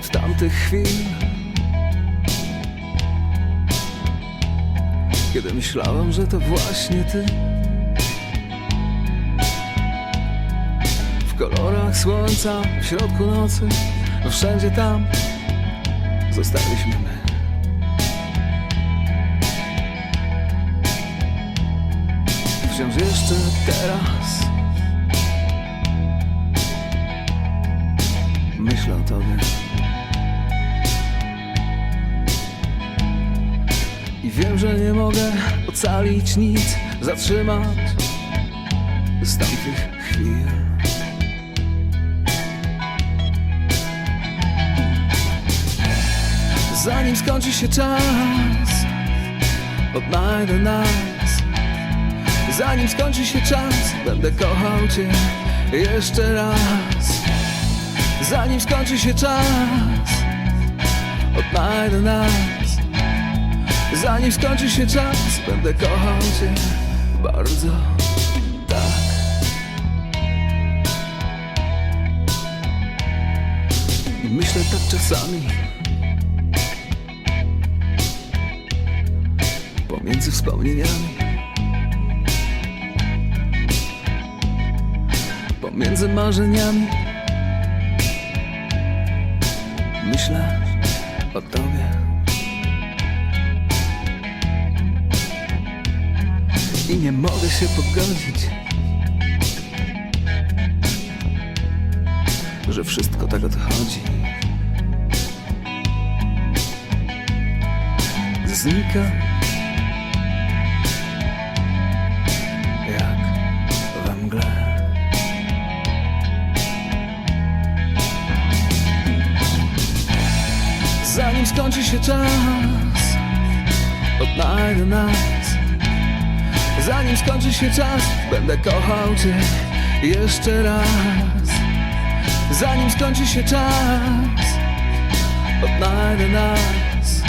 wśród tamtych chwil. Kiedy myślałem, że to właśnie ty. W kolorach słońca, w środku nocy No wszędzie tam zostaliśmy my. Wciąż jeszcze teraz I wiem, że nie mogę ocalić nic Zatrzymać z tamtych chwil. Zanim skończy się czas Odnajdę nas. Zanim skończy się czas Będę kochał Cię jeszcze raz Zanim skończy się czas Odnajdę nas. Zanim skończy się czas Będę kochał Cię bardzo tak. I myślę tak czasami. Pomiędzy wspomnieniami. Pomiędzy marzeniami Myślę o Tobie. I nie mogę się pogodzić Że wszystko tak odchodzi. Znika Zanim skończy się czas. Odnajdę nas. Zanim skończy się czas Będę kochał Cię jeszcze raz. Zanim skończy się czas Odnajdę nas.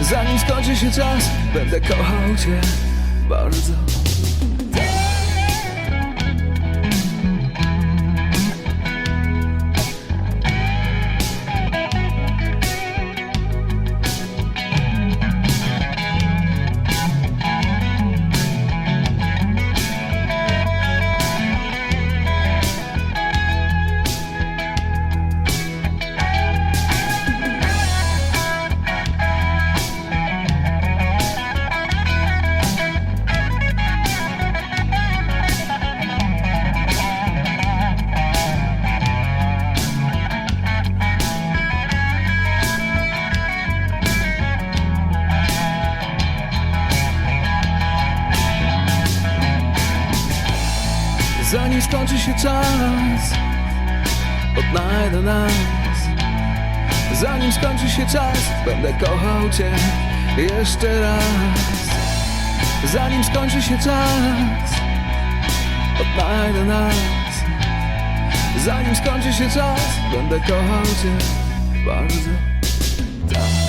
Zanim skończy się czas Będę kochał Cię bardzo Zanim skończy się czas Odnajdę nas. Zanim skończy się czas Będę kochał Cię jeszcze raz. Zanim skończy się czas Odnajdę nas. Zanim skończy się czas Będę kochał Cię bardzo. Tak